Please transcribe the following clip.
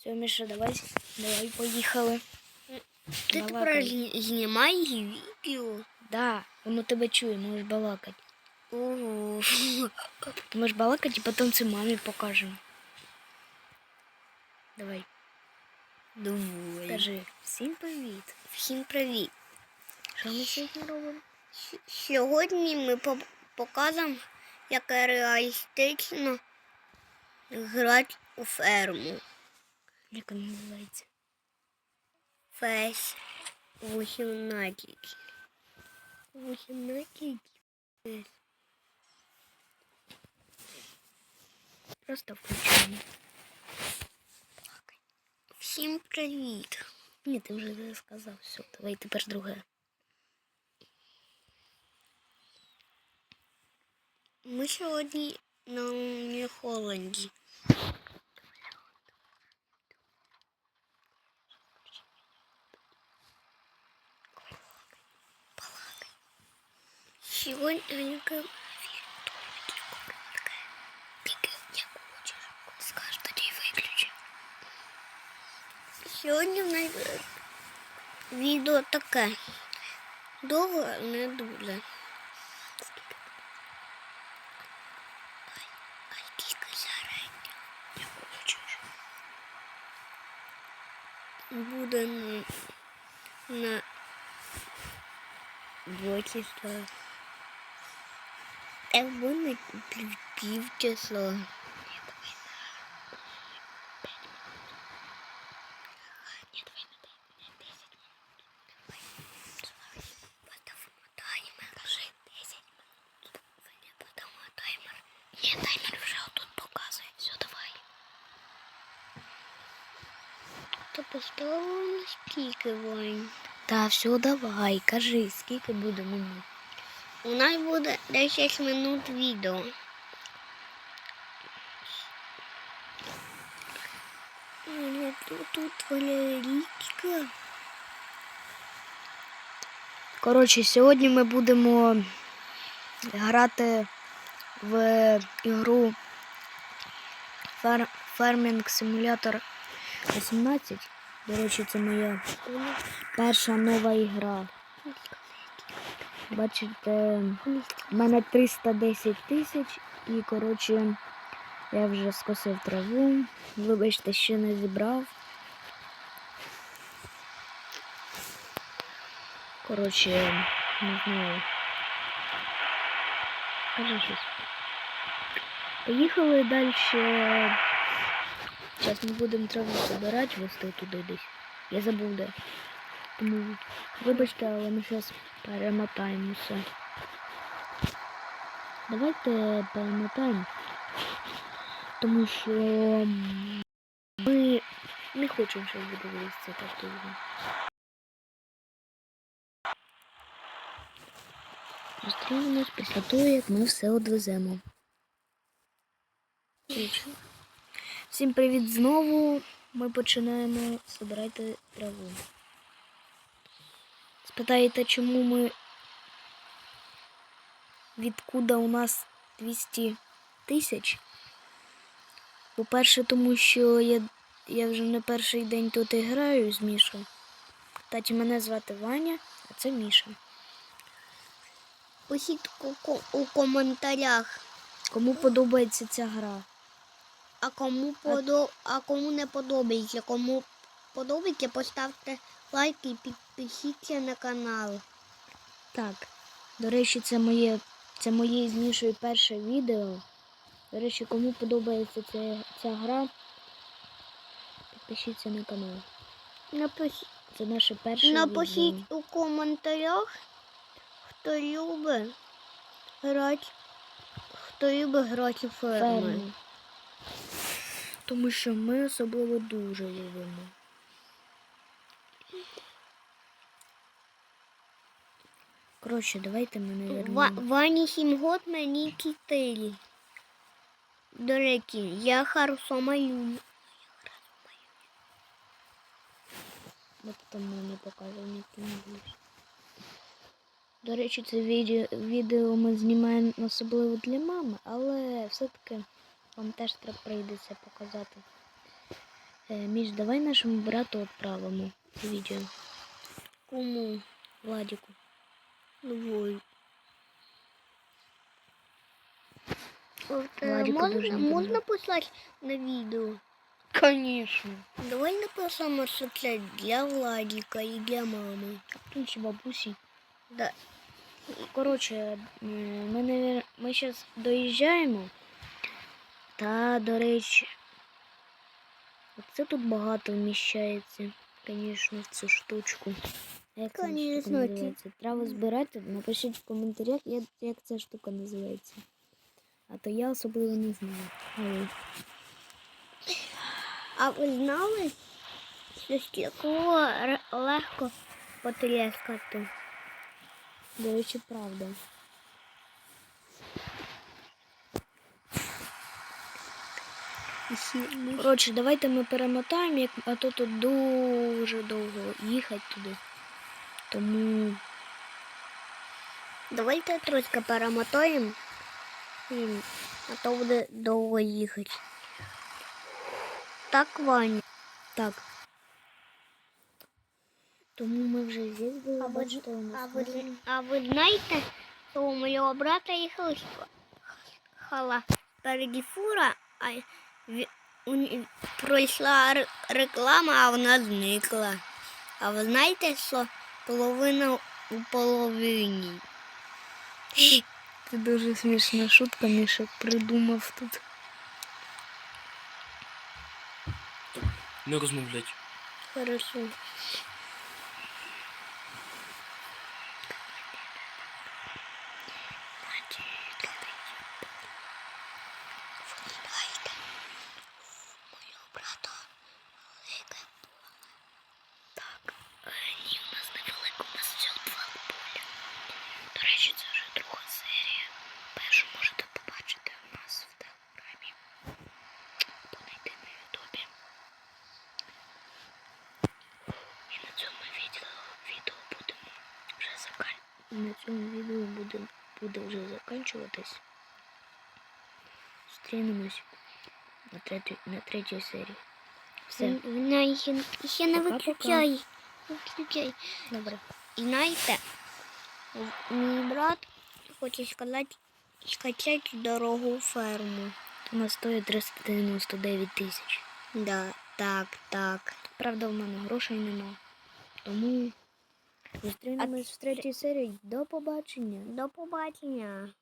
Все, Міша, давай, давай, поїхали. Ти Балакай. тепер зні- відео? Да, воно тебе чує, можеш балакати. Ого. Ти можеш балакати і потім це мамі покажемо. Давай, Давай. скажи. Всім привіт. Всім привіт. Що ми сьогодні робимо? С- Сьогодні ми по- покажемо, як реалістично грати у ферму. Як вона називається? Фес 18. 18. Просто включаємо. Всім привіт. Ні, ти вже це сказав. Все, давай тепер друге. Ми сьогодні на Нью-Холланді. Сьогодні яка тільки як хочеш. Скаж тоді виключи. Сьогодні в нас е, відео таке. Довго не дуже. Ай, тільки середньо. Я хочеш. Буде на, на два числа. Е, буде пів, пів числа. Ні, давай на п'ять, на 10 минут. Давай. Поставимо таймер. Кажи 10 минут. Не подамо таймер. Ні, таймер вже отут показує. Все, давай. То поставимо на скільки, Вань? Та все, давай, кажи, скільки буде мені. У нас буде 10 минут відео. Тут, річка. Коротше, сьогодні ми будемо грати в ігру Фар... Farming Simulator 18. До речі, це моя перша нова ігра. Бачите, в мене 310 тисяч і, коротше, я вже скосив траву. Вибачте, ще не зібрав. Коротше, не знаю. Кажи щось. Поїхали далі. Зараз ми будемо траву збирати, вести туди десь. Я забув де. Тому вибачте, але ми зараз перемотаємо все. Давайте перемотаємо. Тому що ми не хочемо, щоб ви дивилися це так довго. Зустрінемось після того, як ми все одвеземо. Всім привіт знову. Ми починаємо збирати траву. Спитаєте, чому ми відкуда у нас 200 тисяч? По-перше, тому що я, я вже не перший день тут і граю з Мішою. Кстати, мене звати Ваня, а це Міша. Пишіть у, коментарях, Кому подобається ця гра? а кому подо... а кому не подобається. Кому подобається, поставте лайк і підпишіться на канал. Так. До речі, це моє, це моє з Мішою перше відео. До речі, кому подобається ця, ця гра, підпишіться на канал. Напишіть, Це наше перше напишіть відео. у коментарях, хто любить грати, хто любить грати в. Ферму. Тому що ми особливо дуже любимо. Коротше, давайте мене вернемо. Вані 7 год, мені 4. До речі, я хорошо малюю. От там мене показує ніхто не більше. До речі, це відео, відео ми знімаємо особливо для мами, але все-таки вам теж треба прийдеться показати. Е, Міш, давай нашому брату відправимо відео. Кому? Владіку. Двой. Владику можно, дуже можно послать на видео? Конечно. Давай напишем соцсеть для Владика и для мамы. Тут ще бабусі. Да. Коротше, е, ми, навер- ми зараз доїжджаємо. Та, до речі, це тут багато вміщається, звісно, в цю штучку. Як ця штука називається? Треба збирати. Напишіть в коментарях, як, ця штука називається. А то я особливо не знаю. А ви? А ви знали, що стекло легко потріскати? До речі, правда. Коротше, давайте ми перемотаємо, а то тут дуже довго їхати туди. Тому Давайте трошки перемотаємо, а то буде довго їхати. Так, Ваня. так. Тому ми вже здесь були. А ви, бачите, у нас а, ви, новий. а ви знаєте, що у моєго брата їхала хала переді фура, а пройшла реклама, а вона зникла. А ви знаєте, що половина у половині? Це дуже смішна шутка, Міша придумав тут. Не розмовлять. Хорошо. На цьому відео буде, буде вже закінчуватись. Зустрінемось на, третій, на третій серії. Все, Вона ще, ще не Пока-пока. виключай. Виключай. добре. І знаєте, мій брат хоче сказати, скачати дорогу ферму. Вона стоїть 399 тисяч. Да, так, так. Правда, в мене грошей нема. Тому зустрінемось в третій серії. До побачення. До побачення.